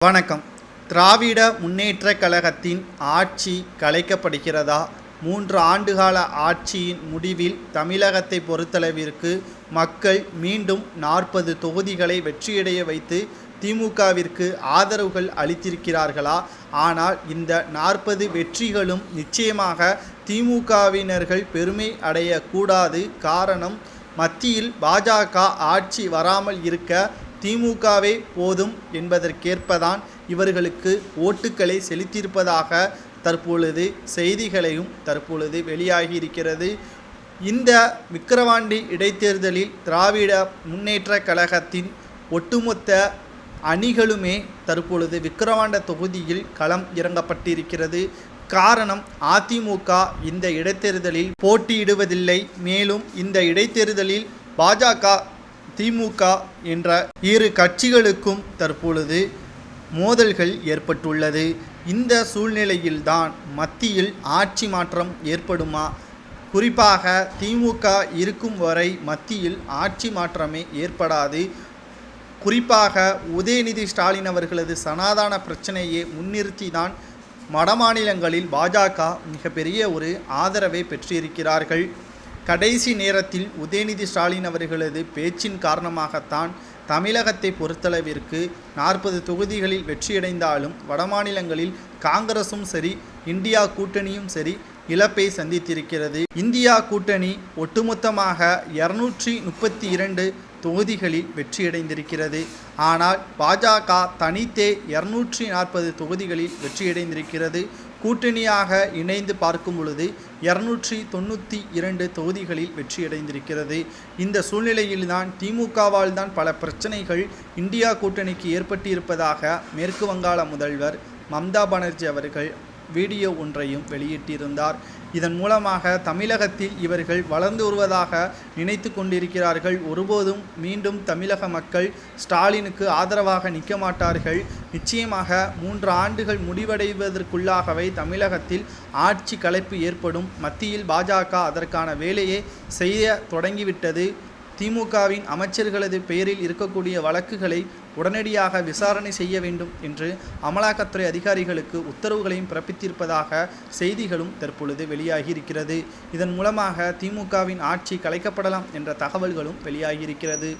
வணக்கம். திராவிட முன்னேற்றக் கழகத்தின் ஆட்சி கலைக்கப்படுகிறதா? மூன்று ஆண்டுகால ஆட்சியின் முடிவில் தமிழகத்தை பொறுத்தளவிற்கு மக்கள் மீண்டும் நாற்பது தொகுதிகளை வெற்றியடைய வைத்து திமுகவிற்கு ஆதரவுகள் அளித்திருக்கிறார்களா? ஆனால் இந்த நாற்பது வெற்றிகளும் நிச்சயமாக திமுகவினர்கள் பெருமை அடையக்கூடாது காரணம் மத்தியில் பாஜக ஆட்சி வராமல் இருக்க திமுகவே போதும் என்பதற்கேற்பதான் இவர்களுக்கு ஓட்டுக்களை செலுத்தியிருப்பதாக தற்பொழுது செய்திகளையும் தற்பொழுது வெளியாகி இருக்கிறது இந்த விக்கிரவாண்டி இடைத்தேர்தலில் திராவிட முன்னேற்ற கழகத்தின் ஒட்டுமொத்த அணிகளுமே தற்பொழுது விக்கிரவாண்ட தொகுதியில் களம் இறங்கப்பட்டிருக்கிறது. காரணம் அதிமுக இந்த இடைத்தேர்தலில் போட்டியிடுவதில்லை. மேலும் இந்த இடைத்தேர்தலில் பாஜக திமுக என்ற இரு கட்சிகளுக்கும் தற்பொழுது மோதல்கள் ஏற்பட்டுள்ளது. இந்த சூழ்நிலையில்தான் மத்தியில் ஆட்சி மாற்றம் ஏற்படுமா? குறிப்பாக திமுக இருக்கும் வரை மத்தியில் ஆட்சி மாற்றமே ஏற்படாது. குறிப்பாக உதயநிதி ஸ்டாலின் அவர்களது சனாதான பிரச்சனையை முன்னிறுத்தி தான் வடமாநிலங்களில் பாஜக மிகப்பெரிய ஒரு ஆதரவை பெற்றிருக்கிறார்கள். கடைசி நேரத்தில் உதயநிதி ஸ்டாலின் அவர்களது பேச்சின் காரணமாகத்தான் தமிழகத்தை பொறுத்தளவிற்கு நாற்பது தொகுதிகளில் வெற்றியடைந்தாலும் வடமாநிலங்களில் காங்கிரசும் சரி இந்தியா கூட்டணியும் சரி இழப்பை சந்தித்திருக்கிறது. இந்தியா கூட்டணி ஒட்டுமொத்தமாக இருநூற்றி முப்பத்தி இரண்டு தொகுதிகளில் வெற்றியடைந்திருக்கிறது. ஆனால் பாஜக தனித்தே இருநூற்றி நாற்பது தொகுதிகளில் வெற்றியடைந்திருக்கிறது. கூட்டணியாக இணைந்து பார்க்கும் பொழுது இருநூற்றி தொண்ணூற்றி இரண்டு தொகுதிகளில் வெற்றியடைந்திருக்கிறது. இந்த சூழ்நிலையில்தான் திமுகவால் தான் பல பிரச்சனைகள் இந்தியா கூட்டணிக்கு ஏற்பட்டிருப்பதாக மேற்கு வங்காள முதல்வர் மம்தா பானர்ஜி அவர்கள் வீடியோ ஒன்றையும் வெளியிட்டிருந்தார். இதன் மூலமாக தமிழகத்தில் இவர்கள் வளர்ந்து வருவதாக நினைத்து கொண்டிருக்கிறார்கள். ஒருபோதும் மீண்டும் தமிழக மக்கள் ஸ்டாலினுக்கு ஆதரவாக நிற்க மாட்டார்கள். நிச்சயமாக மூன்று ஆண்டுகள் முடிவடைவதற்குள்ளாகவே தமிழகத்தில் ஆட்சி கலைப்பு ஏற்படும். மத்தியில் பாஜக அதற்கான வேலையை செய்ய தொடங்கிவிட்டது. திமுகவின் அமைச்சர்களது பெயரில் இருக்கக்கூடிய வழக்குகளை உடனடியாக விசாரணை செய்ய வேண்டும் என்று அமலாக்கத்துறை அதிகாரிகளுக்கு உத்தரவுகளையும் பிறப்பித்திருப்பதாக செய்திகளும் தற்பொழுது வெளியாகியிருக்கிறது. இதன் மூலமாக திமுகவின் ஆட்சி கலைக்கப்படலாம் என்ற தகவல்களும் வெளியாகியிருக்கிறது.